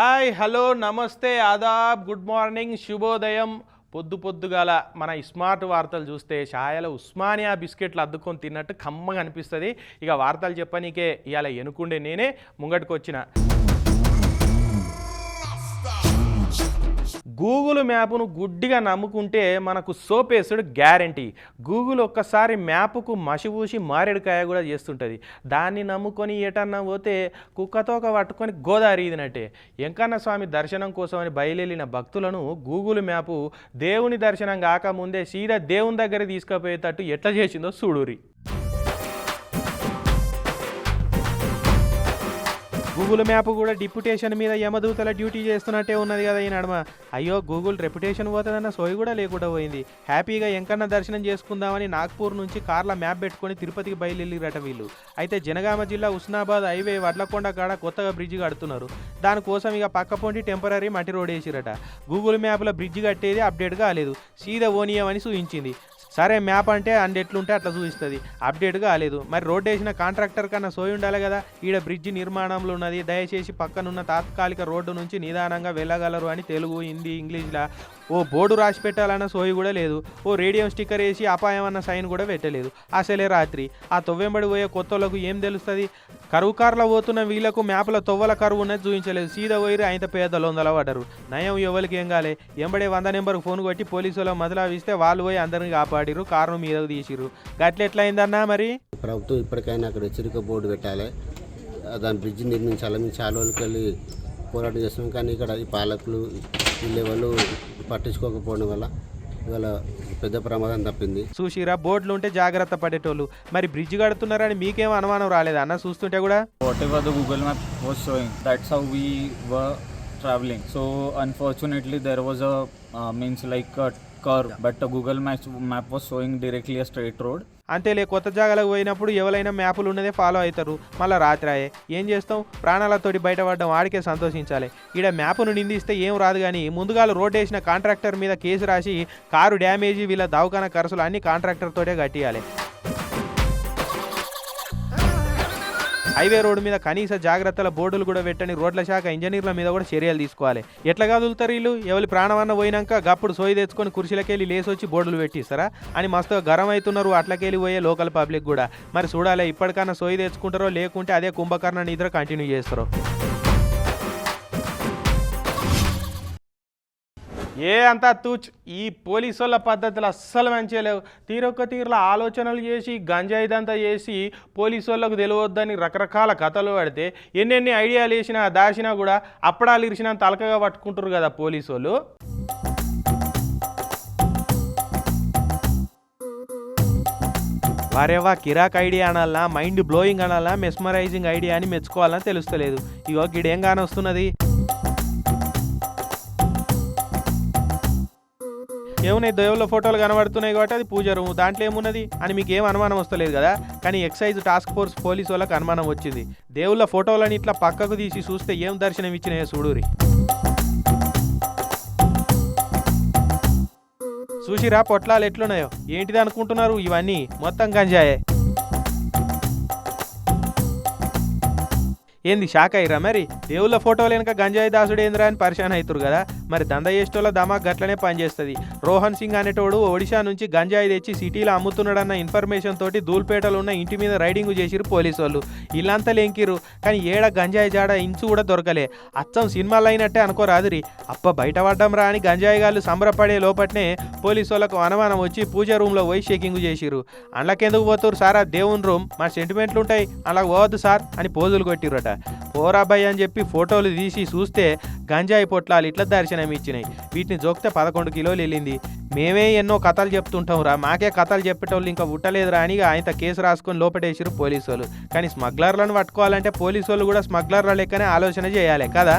Hi hello నమస్తే Aadab good morning శుభోదయం. పొద్దు పొద్దుగాల మన స్మార్ట్ వార్తలు చూస్తే ఛాయల ఉస్మానియా బిస్కెట్లు అద్దుకొని తిన్నట్టు కమ్మగా అనిపిస్తుంది. ఇక వార్తలు చెప్పనీకే ఇవాళ ఎనుకుండే నేనే ముంగటికి వచ్చిన గూగుల్ మ్యాప్ను గుడ్డిగా నమ్ముకుంటే మనకు సోపేసుడు గ్యారంటీ. గూగుల్ ఒక్కసారి మ్యాప్కు మసిపూసి మారేడుకాయ కూడా చేస్తుంటుంది. దాన్ని నమ్ముకొని ఎటన్నా పోతే కుక్కతోక పట్టుకొని గోదావరి ఇదినట్టే వెంకన్న స్వామి దర్శనం కోసమని బయలుదేరిన భక్తులను గూగుల్ మ్యాపు దేవుని దర్శనం కాకముందే సీదా దేవుని దగ్గర తీసుకుపోయేటట్టు ఎట్లా చేసిందో చూడురి గూగుల్ మ్యాప్ కూడా డిప్యుటేషన్ మీద యమదూతల డ్యూటీ చేస్తున్నట్టే ఉన్నది కదా ఈ నడమ. అయ్యో గూగుల్ రెప్యుటేషన్ పోతుందన్న సోయి కూడా లేకుండా పోయింది. హ్యాపీగా ఎంకన్న దర్శనం చేసుకుందామని నాగ్పూర్ నుంచి కార్ల మ్యాప్ పెట్టుకొని తిరుపతికి బయలుదేరిరట వీళ్ళు. అయితే జనగామ జిల్లా ఉస్నాబాద్ హైవే వడ్లకొండ కాడ కొత్తగా బ్రిడ్జ్ కడుతున్నారు. దానికోసం ఇక పక్క పొంటి టెంపరీ మట్టి రోడ్ వేసిరట. గూగుల్ మ్యాప్లో బ్రిడ్జ్ కట్టేది అప్డేట్ కాలేదు. సీదా ఓనియమని సూచించింది. సరే మ్యాప్ అంటే అండ్ ఎట్లుంటే అట్లా చూపిస్తుంది. అప్డేట్ కాలేదు. మరి రోడ్ వేసిన కాంట్రాక్టర్ కన్నా సోయి ఉండాలి కదా? ఈడ బ్రిడ్జి నిర్మాణంలో ఉన్నది. దయచేసి పక్కనున్న తాత్కాలిక రోడ్డు నుంచి నిదానంగా వెళ్ళగలరు అని తెలుగు హిందీ ఇంగ్లీష్లా ఓ బోర్డు రాసి పెట్టాలన్న సోయి కూడా లేదు. ఓ రేడియం స్టిక్కర్ వేసి అపాయం అన్న సైన్ కూడా పెట్టలేదు. అసలే రాత్రి. ఆ తొవ్వెంబడి పోయే కొత్తలకు ఏం తెలుస్తుంది? కరువు కార్ల పోతున్న వీళ్ళకు మ్యాప్ల తొవ్వల కరువు ఉన్నది చూపించలేదు. సీదా పోయి ఆయన పేదలు వందల పడ్డరు. నయం ఎవరికి ఏం కాలే. ఎంబడే వంద నెంబర్కి ఫోన్ కొట్టి పోలీసుల మొదలావిస్తే వాళ్ళు పోయి అందరిని కాపాడిరు కారును మీదకు తీసిరు గట్ల ఎట్లయిందన్నా మరి? ప్రభుత్వం ఇప్పటికైనా అక్కడ హెచ్చరిక బోర్డు పెట్టాలి. దాని బ్రిడ్జ్ నిర్మించాలి. మేము చాలా రోజులకి వెళ్ళి పోరాటం చేస్తున్నాం. కానీ ఇక్కడ ఈ పాలకులు వీళ్ళ వాళ్ళు పట్టించుకోకపోవడం వల్ల ఇవాళ పెద్ద ప్రమాదం తప్పింది. చూసిరా బోర్డులు ఉంటే జాగ్రత్త పడేటోళ్ళు. మరి బ్రిడ్జ్ కడుతున్నారని మీకేం అనుమానం రాలేదు? అన్న చూస్తుంటే కూడా? Whatever the Google map was showing, that's how we were traveling. So unfortunately, there was a uh, means like a but Google maps map was showing directly straight road అంతేలే కొత్త జాగాలకు పోయినప్పుడు ఎవరైనా మ్యాపులు ఉన్నదే ఫాలో అవుతారు. మళ్ళీ రాత్రి అయ్యే ఏం చేస్తాం? ప్రాణాలతోటి బయటపడడం ఆడికే సంతోషించాలి. ఈడ మ్యాప్ను నిందిస్తే ఏం రాదు కానీ ముందుగాలు రోడ్ వేసిన కాంట్రాక్టర్ మీద కేసు రాసి కారు డ్యామేజీ వీళ్ళ దవాఖాన ఖర్చులు అన్ని కాంట్రాక్టర్తోటే కట్టియాలి. హైవే రోడ్డు మీద కనీస జాగ్రత్తల బోర్డులు కూడా పెట్టని రోడ్ల శాఖ ఇంజనీర్ల మీద కూడా చర్యలు తీసుకోవాలి. ఎట్లా కదులుతారు వీళ్ళు? ఎవరి ప్రాణమన్న పోయినాక గప్పుడు సోయి తెచ్చుకొని కుర్చీలకెళ్ళి లేసొచ్చి బోర్డులు పెట్టిస్తారా? అని మస్తు గరం అవుతున్నారు అట్లకెళ్ళి పోయే లోకల్ పబ్లిక్ కూడా. మరి చూడాలి ఇప్పటికన్నా సోయి తెచ్చుకుంటారో లేకుంటే అదే కుంభకర్ణ నిద్ర కంటిన్యూ చేస్తారు. ఏ అంతా తూచ్. ఈ పోలీసు వాళ్ళ పద్ధతులు అస్సలు మంచిగా లేవు. తీరొక్క తీరుల ఆలోచనలు చేసి గంజాయిదంతా చేసి పోలీసు వాళ్ళకు తెలియవద్దని రకరకాల కథలు పడితే ఎన్నెన్ని ఐడియాలు వేసినా దాచినా కూడా అప్పడాలు ఇరిచినా తలకగా పట్టుకుంటారు కదా పోలీసు వాళ్ళు వారేవా కిరాక్ ఐడియా అనాలనా మైండ్ బ్లోయింగ్ అనాలా మెస్మరైజింగ్ ఐడియా అని మెచ్చుకోవాలని తెలుస్తలేదు. ఇగో గిడేం కానొస్తున్నది ఏమున్నాయి? దేవుళ్ళ ఫోటోలు కనబడుతున్నాయి కాబట్టి అది పూజ రూమ్. దాంట్లో ఏమున్నది? అని మీకు ఏం అనుమానం వస్తలేదు కదా? కానీ ఎక్సైజ్ టాస్క్ ఫోర్స్ పోలీసు వాళ్ళకి అనుమానం వచ్చింది. దేవుళ్ళ ఫోటోలని ఇట్లా పక్కకు తీసి చూస్తే ఏం దర్శనం ఇచ్చినాయో చూడూరి చూసిరా పొట్లాలు ఎట్లున్నాయో? ఏంటిది అనుకుంటున్నారు ఇవన్నీ? మొత్తం గంజాయే. ఏంది షాక్ అయ్యిరా మరి? దేవుళ్ళ ఫోటోలు వెనక గంజాయి దాసుడు ఏందిరా అని పరిశాన్ అవుతురు కదా? మరి దంద చేసేటోళ్ళ దమాక్ గట్లనే పనిచేస్తుంది. రోహన్ సింగ్ అనేటోడు ఒడిశా నుంచి గంజాయి తెచ్చి సిటీలో అమ్ముతున్నాడన్న ఇన్ఫర్మేషన్ తోటి దూల్పేటలో ఉన్న ఇంటి మీద రైడింగ్ చేసిరు పోలీసు వాళ్ళు ఇల్లంతా లెంకిరు కానీ ఏడ గంజాయి జాడ ఇంచు కూడా దొరకలే. అచ్చం సినిమాలు అయినట్టే అనుకోరాదురి. అప్ప బయటపడ్డం రా అని గంజాయి గాళ్ళు సంబరపడే లోపట్నే పోలీసు వాళ్ళకు అనుమానం వచ్చి పూజ రూమ్లో పోయి షేకింగ్ చేసిరు అందులోకెందుకు పోతురు సార్? ఆ దేవుని రూమ్. మా సెంటిమెంట్లు ఉంటాయి అలా పోవద్దు సార్ అని పోజులు కొట్టిరట పోరాబాయ్ అని చెప్పి ఫోటోలు తీసి చూస్తే గంజాయి పొట్లాలు ఇట్లా దర్శనం ఇచ్చినాయి. వీటిని జోకితే పదకొండు కిలోలు వెళ్ళింది. మేమే ఎన్నో కథలు చెప్తుంటాం రా. మాకే కథలు చెప్పేటోళ్ళు ఇంకా ఉట్టలేదురా అని ఆయన కేసు రాసుకొని లోపటేసిరు పోలీసు వాళ్ళు కానీ స్మగ్లర్లను పట్టుకోవాలంటే పోలీసు వాళ్ళు కూడా స్మగ్లర్ల లెక్కనే ఆలోచన చేయాలి కదా?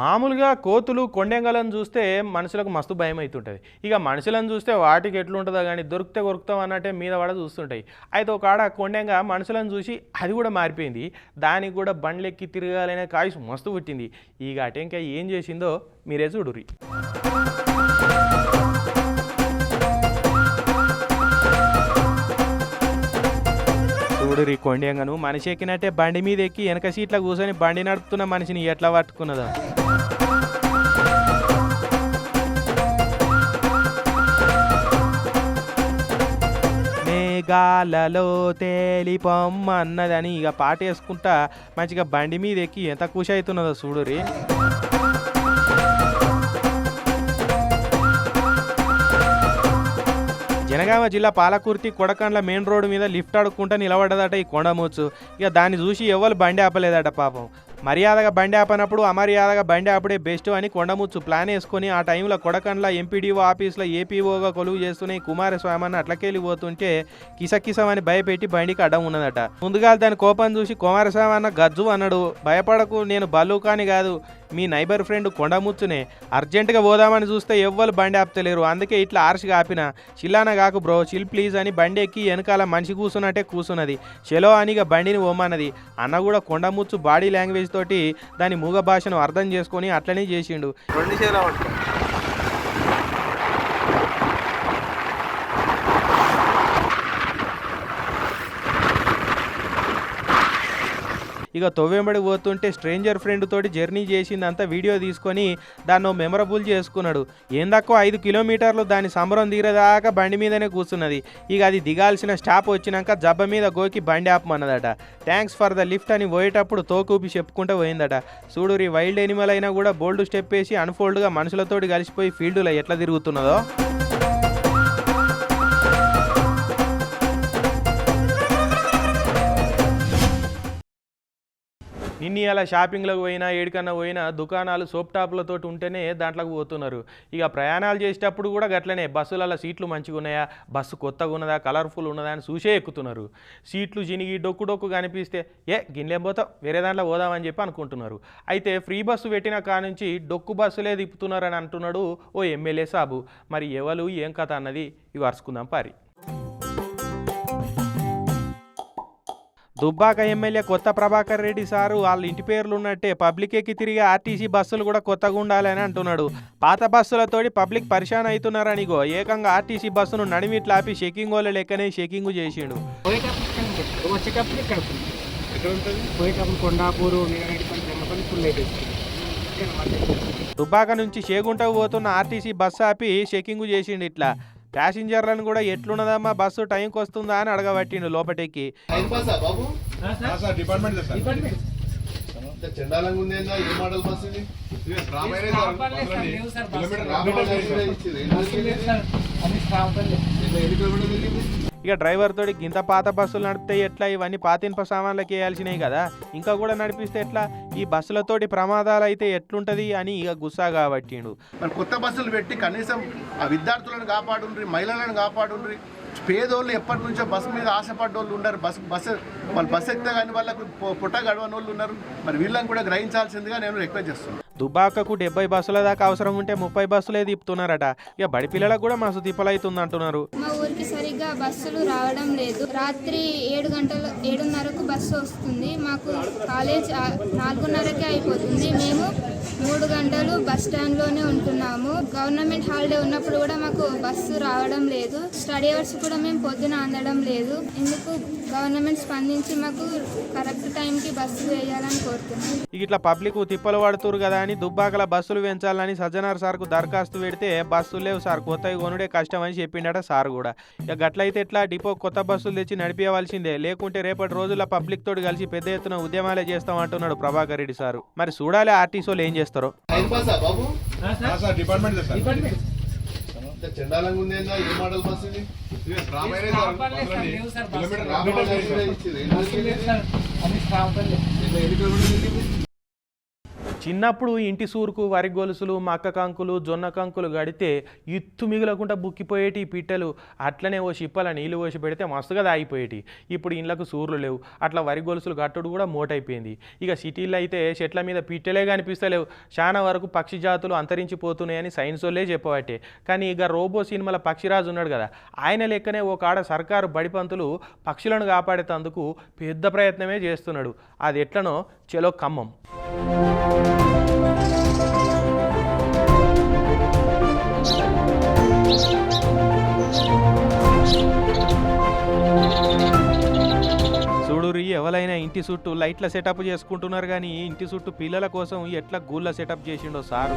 మామూలుగా కోతులు కొండెంగలను చూస్తే మనుషులకు మస్తు భయం అవుతుంటుంది ఇక మనుషులను చూస్తే వాటికి ఎట్లుంటుందో కానీ దొరికితే కొరుకుతాం అన్నట్టే మీద కూడా చూస్తుంటాయి. అయితే ఒక ఆడ కొండెంగ మనుషులను చూసి అది కూడా మారిపోయింది. దానికి కూడా బండ్లెక్కి తిరగాలనే కాయస్ మస్తు పుట్టింది. ఈ అటెంకాయ ఏం చేసిందో మీరే చూడురి చూడు రీ మనిషి ఎక్కినట్టే బండి మీద ఎక్కి వెనక సీట్లో కూర్చొని బండి నడుపుతున్న మనిషిని ఎట్లా పట్టుకున్నదో. మేఘాలలో తేలిపమ్మన్నదని ఇక పాట వేసుకుంటా మంచిగా బండి మీద ఎక్కి ఎంత ఖుషి అవుతున్నదో చూడురి జనగామ జిల్లా పాలకుర్తి కొడకండ్ల మెయిన్ రోడ్డు మీద లిఫ్ట్ ఆడుకుంటా నిలబడ్డదట ఈ కొండమూచు. ఇక దాన్ని చూసి ఎవరు బండి ఆపలేదట పాపం. మర్యాదగా బండి ఆపనప్పుడు అమర్యాదగా బండి ఆపడే బెస్ట్ అని కొండముచ్చు ప్లాన్ వేసుకొని ఆ టైంలో కొడకండ్ల ఎంపీడీఓ ఆఫీస్లో ఏపీఓగా కొలువు చేస్తున్న ఈ కుమారస్వామి అని అట్లకెళ్ళి పోతుంటే కిసకిసమని భయపెట్టి బండికి అడ్డం ఉన్నదట. ముందుగా దాని కోపం చూసి కుమారస్వామి అన్న గజ్జు అన్నాడు భయపడకు నేను బల్లూకాని కాదు మీ నైబర్ ఫ్రెండ్ కొండముచ్చునే. అర్జెంటుగా పోదామని చూస్తే ఎవ్వరు బండి ఆపుతలేరు అందుకే ఇట్లా ఆర్షిగా ఆపిన. చిల్లాన కాకు బ్రో చిల్ ప్లీజ్ అని బండి ఎక్కి వెనకాల మనిషి కూర్చున్నట్టే కూర్చున్నది చెలో అనిగా బండిని ఓమన్నది అన్న కూడా కొండముచ్చు బాడీ లాంగ్వేజ్ తోటి దాని మూగ భాషను అర్థం చేసుకొని అట్లనే చేసిండు. రెండు చేలా ఇక తొవ్వెంబడి పోతుంటే స్ట్రేంజర్ ఫ్రెండ్ తోటి జర్నీ చేసిందంతా వీడియో తీసుకొని దాన్ని మెమరబుల్ చేసుకున్నాడు. ఏందక్కో ఐదు కిలోమీటర్లు దాని సంబరం తీరేదాకా బండి మీదనే కూర్చున్నది. ఇక అది దిగాల్సిన స్టాప్ వచ్చినాక జబ్బ మీద గోకి బండి ఆపమన్నదట. థ్యాంక్స్ ఫర్ ద లిఫ్ట్ అని పోయేటప్పుడు తోకూపి చెప్పుకుంటూ పోయిందట. చూడురి ఈ వైల్డ్ ఎనిమల్ అయినా కూడా బోల్డ్ స్టెప్ వేసి అన్ఫోల్డ్గా మనుషులతోటి కలిసిపోయి ఫీల్డ్లో ఎట్లా తిరుగుతున్నదో. నిన్ను ఇలా షాపింగ్లకు పోయినా ఏడికన్నా పోయినా దుకాణాలు సోప్ టాప్లతో ఉంటేనే దాంట్లోకి పోతున్నారు. ఇక ప్రయాణాలు చేసేటప్పుడు కూడా గట్లనే బస్సులలో సీట్లు మంచిగా ఉన్నాయా? బస్సు కొత్తగా ఉన్నదా? కలర్ఫుల్ ఉన్నదా? అని చూసే ఎక్కుతున్నారు. సీట్లు చినిగి డొక్కు డొక్కు కనిపిస్తే ఏ గిన్నెం పోతాం వేరే దాంట్లో పోదామని చెప్పి అనుకుంటున్నారు. అయితే ఫ్రీ బస్సు పెట్టిన కానుంచి డొక్కు బస్సులే తిప్పుతున్నారని అంటున్నాడు ఓ ఎమ్మెల్యే సాబు. మరి ఎవరు ఏం కథ అన్నది? ఇవి అరుచుకుందాం పారి. దుబ్బాక ఎమ్మెల్యే కొత్త ప్రభాకర్ రెడ్డి సారు వాళ్ళ ఇంటి పేర్లు ఉన్నట్టే పబ్లిక్ ఎక్కి తిరిగి ఆర్టీసీ బస్సులు కూడా కొత్తగా ఉండాలని అంటున్నాడు. పాత బస్సులతోటి పబ్లిక్ పరిశాన్ అవుతున్నారనిగో ఏకంగా ఆర్టీసీ బస్సును నడిమిట్లు ఆపి షెకింగ్ వాళ్ళ లెక్కనే షెకింగ్ చేసిండు. వచ్చేటప్పుడు ఇక్కడ పోయేటప్పుడు కొండాపూరు దుబ్బాక నుంచి షేగుంటకు పోతున్న ఆర్టీసీ బస్సు ఆపి షేకింగ్ చేసిండు ఇట్లా. ప్యాసింజర్లను కూడా ఎట్లున్నదమ్మా బస్సు టైంకి వస్తుందా అని అడగబట్టిండు టైం. ఎన్ని కిలోమీటర్లు తిరిగింది? ఇక డ్రైవర్ తోటి గింత పాత బస్సులు నడిపితే ఎట్లా? ఇవన్నీ పాతింప సామాన్లకి వేయాల్సినవి కదా. ఇంకా కూడా నడిపిస్తే ఎట్లా? ఈ బస్సులతోటి ప్రమాదాలు అయితే ఎట్లుంటది అని ఇక గుస్సా కాబట్టిండు. మరి కొత్త బస్సులు పెట్టి కనీసం ఆ విద్యార్థులను కాపాడుండ్రి మహిళలను కాపాడుండ్రి. పేదోళ్ళు ఎప్పటి నుంచో బస్సు మీద ఆశపడ్డోళ్ళు ఉన్నారు బస్సు బస్సు వాళ్ళు బస్సు ఎక్కితే కానీ వాళ్ళకు పొట్ట పుట్ట గడవని వాళ్ళు ఉన్నారు. మరి వీళ్ళని కూడా గ్రహించాల్సిందిగా నేను రిక్వెస్ట్ చేస్తున్నాను. దుబ్బాకకు డెబ్బై బస్సుల దాకా అవసరం ఉంటే ముప్పై బస్సులే తిప్పుతున్నారట. ఇక బడి పిల్లలకు కూడా మస్తు తిప్పలైతుంది అంటున్నారు మా ఊరికి సరిగ్గా బస్సులు రావడం లేదు. రాత్రి ఏడు గంటల ఏడున్నరకు బస్సు వస్తుంది. మాకు కాలేజ్ నాలుగున్నరకే అయిపోతుంది. మేము మూడు గంటలు బస్ స్టాండ్లోనే ఉంటున్నాము. గవర్నమెంట్ హాలిడే ఉన్నప్పుడు కూడా మాకు బస్సు రావడం లేదు. స్టడీ అవర్స్ కూడా మేము పొద్దున అందడం లేదు. ఎందుకు? గవర్నమెంట్ స్పందించి మాకు కరెక్ట్ టైంకి బస్సు వేయాలని కోరుతున్నాం. ఇట్లా పబ్లిక్ తిప్పలు పడుతురు కదా అని దుబ్బాకల బస్సులు పెంచాలని సజ్జనార్ సార్కు దరఖాస్తు పెడితే బస్సులు లేవు సార్. కొత్తవి కొనుడే కష్టం అని చెప్పిండట సార్ కూడా. ఇక గట్లయితే ఇట్లా డిపో కొత్త బస్సులు తెచ్చి నడిపించవలసిందే లేకుంటే రేపటి రోజుల్లో పబ్లిక్ తోటి కలిసి పెద్ద ఎత్తున ఉద్యమాలే చేస్తాం అంటున్నాడు ప్రభాకర్ రెడ్డి సారు. మరి చూడాలి ఆర్టీసీలు ఏం చేస్తారు. టైం పాసా బాబు? సార్. డిపార్ట్మెంట్ సార్ ఇంత చండాలంగా ఉంది ఏందా? ఏ మోడల్ బస్ ఇది? రామాయణ చిన్నప్పుడు ఇంటి సూరుకు వరి గొలుసులు మక్క కంకులు జొన్న కంకులు గడితే ఇత్తు మిగులకుండా బుక్కిపోయేటి పిట్టలు అట్లనే ఓ చిప్పల నీళ్ళు పోసి పెడితే మస్తుగా దాగిపోయేటి. ఇప్పుడు ఇండ్లకు సూర్లు లేవు. అట్లా వరి గొలుసులు గట్టుడు కూడా మోటైపోయింది. ఇక సిటీల్లో అయితే చెట్ల మీద పిట్టలే కనిపిస్తలేవు. చాలా వరకు పక్షి జాతులు అంతరించిపోతున్నాయని సైన్స్ వాళ్ళే చెప్పబట్టే. కానీ ఇక రోబో సినిమాల పక్షిరాజు ఉన్నాడు కదా ఆయన లెక్కనే ఒక ఆడ సర్కారు బడిపంతులు పక్షులను కాపాడేటందుకు పెద్ద ప్రయత్నమే చేస్తున్నాడు. అది ఎట్లనో చెలో ఖమ్మం. ఇంటి చుట్టూ లైట్ల సెటప్ చేసుకుంటున్నారు కానీ ఇంటి చుట్టూ పిల్లల కోసం ఎట్లా గూళ్ళ సెటప్ చేసిండో సారు?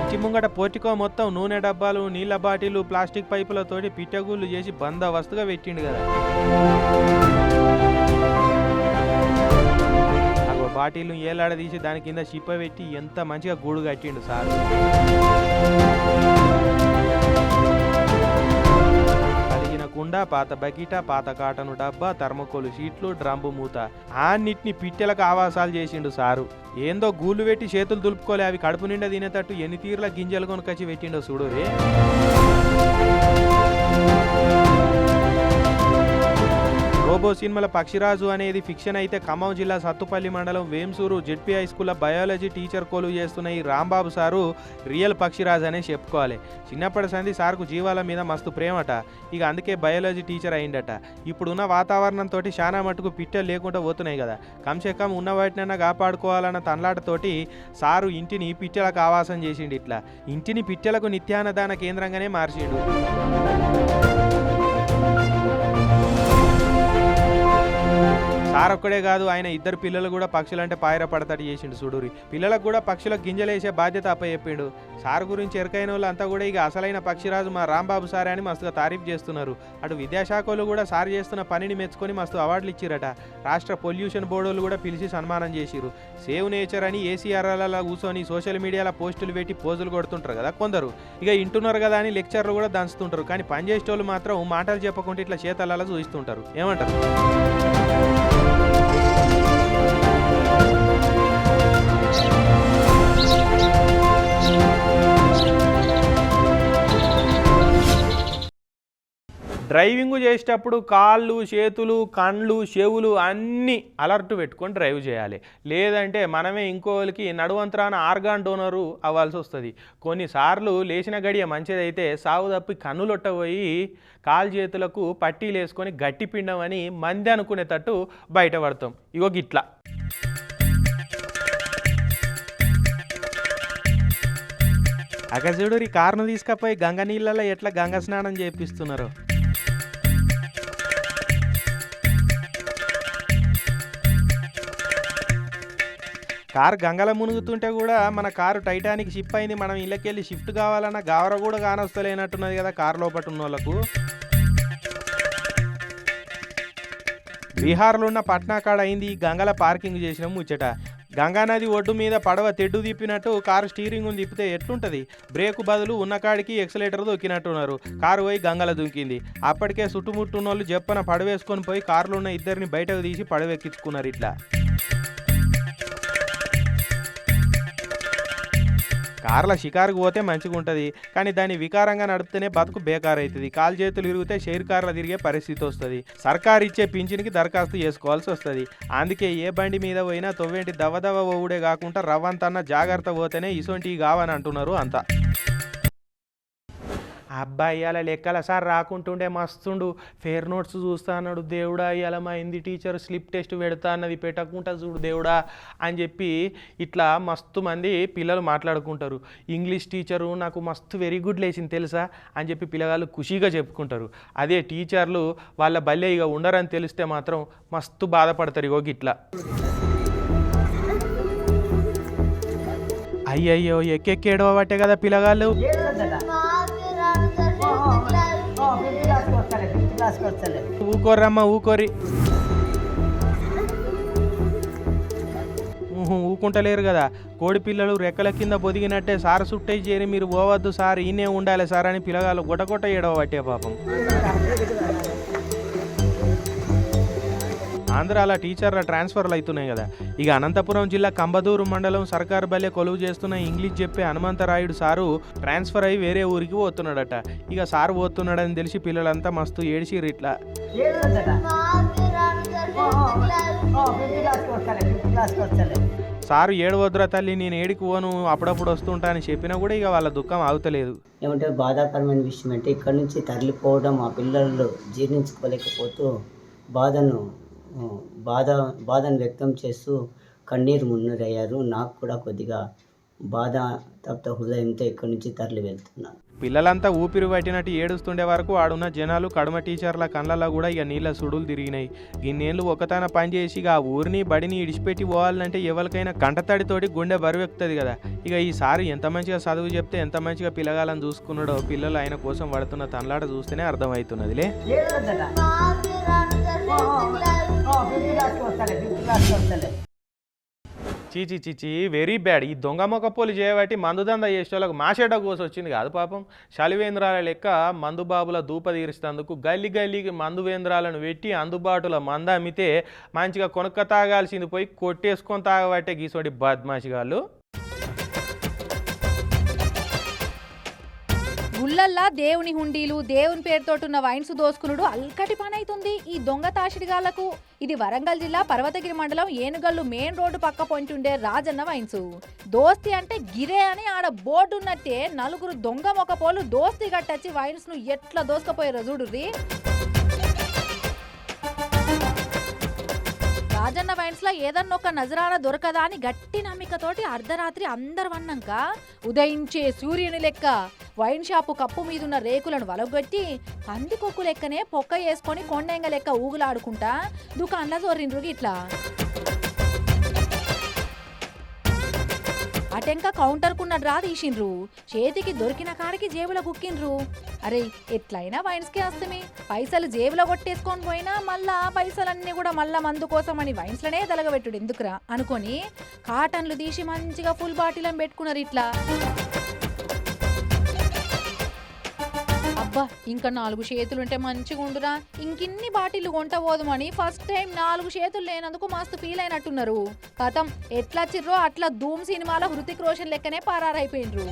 ఇంటి ముంగట పోర్టికో మొత్తం నూనె డబ్బాలు నీళ్ళ బాటిలు ప్లాస్టిక్ పైపులతోటి పిట్టగూళ్ళు చేసి బందోబస్తుగా పెట్టిండు కదా. బాటిల్ను ఏలాడదీసి దాని కింద చిప్ప పెట్టి ఎంత మంచిగా గూడు కట్టిండు సారు. కుండ పాత బకిట పాత కాటను డబ్బా థర్మకోలు షీట్లు డ్రమ్ము మూత. అన్నిటిని పిట్టెలకు ఆవాసాలు చేసిండు సారు. ఏందో గూళ్ళు పెట్టి చేతులు దులుపుకోలే అవి కడుపు నిండా తినేటట్టు ఎన్ని తీర్ల గింజలు కొనుకొచ్చి పెట్టిండో చూడు రోబో సినిమాల పక్షిరాజు అనేది ఫిక్షన్ అయితే ఖమ్మం జిల్లా సత్తుపల్లి మండలం వేంసూరు జెడ్పీ హై స్కూల్లో బయాలజీ టీచర్ కొలువు చేస్తున్న ఈ రాంబాబు సారు రియల్ పక్షిరాజు అనే చెప్పుకోవాలి. చిన్నప్పటి సంది సార్కు జీవాల మీద మస్తు ప్రేమట. ఇక అందుకే బయాలజీ టీచర్ అయిందట ఇప్పుడున్న వాతావరణంతో చాలా మటుకు పిట్టలు లేకుండా పోతున్నాయి కదా. కంసే కమ్ ఉన్న వాటినైనా కాపాడుకోవాలన్న తన్లాటతోటి సారు ఇంటిని పిట్టలకు ఆవాసం చేసిండు ఇట్లా. ఇంటిని పిట్టలకు నిత్యానదాన కేంద్రంగానే మార్చిండు. సారొక్కడే కాదు ఆయన ఇద్దరు పిల్లలు కూడా పక్షులంటే పాయర పడతాడు చేసిండు చూడురి పిల్లలకు కూడా పక్షుల గింజలేసే బాధ్యత అప్పచెప్పిండు. సార్ గురించి ఎరకైన వాళ్ళంతా కూడా ఇక అసలైన పక్షిరాజు మా రాంబాబు సారే అని మస్తుగా తారీఫ్ చేస్తున్నారు. అటు విద్యాశాఖలు కూడా సార్ చేస్తున్న పనిని మెచ్చుకొని మస్తు అవార్డులు ఇచ్చిరట. రాష్ట్ర పొల్యూషన్ బోర్డులు కూడా పిలిచి సన్మానం చేసిరు సేవ్ నేచర్ అని ఏసీఆర్లలో కూర్చొని సోషల్ మీడియాలో పోస్టులు పెట్టి పోజులు కొడుతుంటారు కదా కొందరు. ఇక ఇంటున్నారు కదా అని లెక్చర్లు కూడా దంచుతుంటారు. కానీ పనిచేసేటోళ్ళు మాత్రం మాటలు చెప్పకుండా ఇట్లా చేతలలో చూపిస్తుంటారు ఏమంటారు? డ్రైవింగ్ చేసేటప్పుడు కాళ్ళు చేతులు కండ్లు చెవులు అన్నీ అలర్ట్ పెట్టుకొని డ్రైవ్ చేయాలి. లేదంటే మనమే ఇంకోళ్ళకి నడువంతరాన ఆర్గాన్ డోనరు అవ్వాల్సి వస్తుంది. కొన్నిసార్లు లేచిన గడియ మంచిదైతే సాగు తప్పి కన్నులొట్టబోయి కాలు చేతులకు పట్టీలు వేసుకొని గట్టి పిండం అని మంది అనుకునేటట్టు బయటపడతాం. ఇగో గిట్లా. అక్కడ చూడు ఈ కారును తీసుకపోయి గంగ నీళ్ళలో ఎట్లా గంగ స్నానం చేపిస్తున్నారు? కారు గంగల మునుగుతుంటే కూడా మన కారు టైటానిక్ షిప్ అయింది. మనం ఇళ్ళకెళ్ళి షిఫ్ట్ కావాలన్నా గావర కూడా కానొస్తలేనట్టున్నది కదా కారు లోపట ఉన్న వాళ్ళకు బీహార్లో ఉన్న పట్నా కాడ అయింది గంగల పార్కింగ్ చేసిన ముచ్చట. గంగా నది ఒడ్డు మీద పడవ తెడ్డు తిప్పినట్టు కారు స్టీరింగ్ తిప్పితే ఎట్లుంటది? బ్రేక్ బదులు ఉన్న కాడికి ఎక్సలేటర్ దొక్కినట్టున్నారు. కారు పోయి గంగల దుంకింది. అప్పటికే చుట్టుముట్టున్న వాళ్ళు చెప్పన పడవేసుకొని పోయి కారులో ఉన్న ఇద్దరిని బయటకు తీసి పడవెక్కించుకున్నారు ఇట్లా. కార్ల షికారుకు పోతే మంచిగా ఉంటుంది. కానీ దాన్ని వికారంగా నడిపితేనే బతుకు బేకార్ అవుతుంది కాలు చేతులు ఇరిగితే షేర్ కార్ల తిరిగే పరిస్థితి వస్తుంది. సర్కార్ ఇచ్చే పింఛన్కి దరఖాస్తు చేసుకోవాల్సి వస్తుంది. అందుకే ఏ బండి మీద పోయినా తొవ్వేంటి దవ్వదవ్వ ఓవుడే కాకుండా రవ్వంతన్న జాగ్రత్త పోతేనే ఇసొంటివి కావని అంటున్నారు అంతా. అబ్బాయి ఇవాళ లెక్కల సార్ రాకుంటుండే మస్తుండు. ఫేర్ నోట్స్ చూస్తా అన్నాడు దేవుడా ఇవాళ మా హిందీ టీచర్ స్లిప్ టెస్ట్ పెడతా అన్నది పెట్టకుండా చూడు దేవుడా అని చెప్పి ఇట్లా మస్తు మంది పిల్లలు మాట్లాడుకుంటారు. ఇంగ్లీష్ టీచరు నాకు మస్తు వెరీ గుడ్ లేచింది తెలుసా అని చెప్పి పిల్లగాళ్ళు ఖుషీగా చెప్పుకుంటారు. అదే టీచర్లు వాళ్ళ బల్లె ఇక ఉండరని తెలిస్తే మాత్రం మస్తు బాధపడతారు ఇగో గిట్లా. అయ్యయ్యో ఎక్కెక్కేడవ బట్టే కదా పిల్లగాళ్ళు. ఊకోర్రమ్మ ఊకోరి. ఊకుంటలేరు కదా. కోడి పిల్లలు రెక్కల కింద పొదిగినట్టే సార్ సుట్టే చేరి మీరు పోవద్దు సార్ ఈయనే ఉండాలి సార్ అని పిల్లగాళ్ళు గొడగొట్ట ఏడవ పట్టే పాపం. ఆంధ్రాల టీచర్ల ట్రాన్స్ఫర్లు అవుతున్నాయి కదా. ఇక అనంతపురం జిల్లా కంబదూరు మండలం సర్కార్ బల్లె కొలువు చేస్తున్న ఇంగ్లీష్ చెప్పే హనుమంతరాయుడు సారు ట్రాన్స్ఫర్ అయి వేరే ఊరికి పోతున్నాడట. ఇక సారు పోతున్నాడని తెలిసి పిల్లలంతా మస్తు ఏడిసిర్రు ఇట్లా. సారు ఏడవద్దురా తల్లి నేను ఏడికి పోను అప్పుడప్పుడు వస్తుంటా అని చెప్పినా కూడా ఇక వాళ్ళ దుఃఖం ఆగుతలేదు. ఏమంటే బాధాకరమైన విషయం అంటే ఇక్కడ నుంచి తరలిపోవడం ఆ పిల్లలు జీర్ణించుకోలేకపోతూ బాధను బాధ బాధను వ్యక్తం చేస్తూ కన్నీరు మున్నీరయ్యారు నాకు కూడా కొద్దిగా బాధ తప్త హృదయంతో ఇక్కడి నుంచి తరలి వెళ్తున్నాను పిల్లలంతా ఊపిరి పట్టినట్టు ఏడుస్తుండే వరకు ఆడున్న జనాలు కడమ టీచర్ల కళ్ళల్లో కూడా ఇక నీళ్ళ సుడులు తిరిగినాయి. ఇన్నేళ్ళు ఒకతాన పని చేసి ఇక ఆ ఊరిని బడిని ఇడిచిపెట్టి పోవాలంటే ఎవరికైనా కంటతడితోటి గుండె బరువెక్కుతుంది కదా. ఇక ఈసారి ఎంత మంచిగా చదువు చెప్తే ఎంత మంచిగా పిల్లగాలని చూసుకున్నాడో పిల్లలు ఆయన కోసం పడుతున్న తనలాట చూస్తేనే అర్థమవుతున్నదిలే. చీచి చీచి వెరీ బ్యాడ్ ఈ దొంగ మొక్కపోలు చేయబట్టి మందు దంద చేసేటోళ్ళకి మాషేట కోసి వచ్చింది కాదు పాపం. శలివేంద్రాల లెక్క మందుబాబుల దూప తీరుస్తందుకు గల్లి గల్లికి మందు వేంద్రాలను పెట్టి అందుబాటులో మంద అమ్మితే మంచిగా కొనుక్క తాగాల్సింది పోయి కొట్టేసుకొని తాగబట్టే గీసోడి బద్మాషి గాళ్ళు. గుళ్ళల్లా దేవుని హుండీలు దేవుని పేరుతో ఉన్న వైన్స్ దోసుకునుడు అల్కటి పని అవుతుంది ఈ దొంగ తాషిడిగాళ్ళకు ఇది వరంగల్ జిల్లా పర్వతగిరి మండలం ఏనుగల్లు మెయిన్ రోడ్డు పక్క పొంటుండే రాజన్న వైన్స్. దోస్తి అంటే గిరే అని ఆడ బోర్డు ఉన్నట్టే నలుగురు దొంగ మొకపోలు దోస్తి గట్టచ్చి వైన్స్ను ఎట్లా దోసుకపోయారో చూడుర్రీ. రాజన్న వైన్స్లో ఏదన్నా ఒక నజరాన దొరకదా అని గట్టి నమ్మికతోటి అర్ధరాత్రి అందరు వన్నాక ఉదయించే సూర్యుని లెక్క వైన్ షాపు కప్పు మీదున్న రేకులను వలగొట్టి పందికొక్కు లెక్కనే పొక్క వేసుకొని కొండెంగ లెక్క ఊగులాడుకుంటా. దుకాన్లో జోరిండ్రు ఇట్లా. అటెంక కౌంటర్కున్న డ్రా తీసిండ్రు. చేతికి దొరికిన కాడికి జేబులో కుక్కిండ్రు అరే ఎట్లయినా వైన్స్కే వస్తుంది పైసలు జేబులో కొట్టేసుకొని పోయినా మళ్ళా ఆ పైసలన్నీ కూడా మళ్ళా మందు కోసమని వైన్స్లనే తలగబెట్టుడు ఎందుకురా? అనుకొని కాటన్లు తీసి మంచిగా ఫుల్ బాటిల్ పెట్టుకున్నారు ఇట్లా. అబ్బా ఇంకా నాలుగు చేతులుంటే మంచిగా ఉండురా. ఇంకిన్ని బాటిల్లు కొంట పోదుమని ఫస్ట్ టైం నాలుగు చేతులు లేనందుకు మస్తు ఫీల్ అయినట్టున్నారు. కథం ఎట్లా చిర్రో అట్లా ధూమ్ సినిమాలో హృతిక్ రోషన్ లెక్కనే పారారైపోయినరు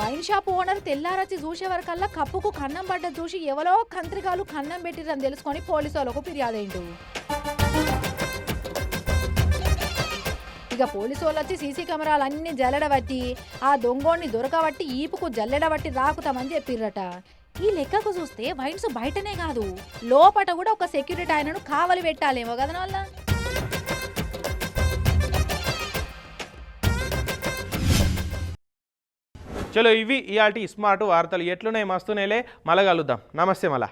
వైన్ షాప్ ఓనర్ తెల్లారచ్చి చూసే వరకల్లా కప్పుకు కన్నం పడ్డ చూసి ఎవరో కంత్రికాలు కన్నం పెట్టిరని తెలుసుకొని పోలీసు వాళ్ళకు ఫిర్యాదు అయిండు ఇక పోలీసు వాళ్ళు వచ్చి సీసీ కెమెరాలు అన్ని జల్లడబట్టి ఆ దొంగోడిని దొరకబట్టి ఈపుకు జల్లెడబట్టి రాకుతామని చెప్పిర్రట. ఈ లెక్కకు చూస్తే వైన్స్ బయటనే కాదు లోపట కూడా ఒక సెక్యూరిటీ ఆయనను కావలి పెట్టాలేమో కదా వాళ్ళ చలో ఇవి ఇవాటి స్మార్ట్ వార్తలు. ఎట్లున్నాయి? మస్తునేలే. మళ్ళా కలుద్దాం నమస్తే మళ్ళా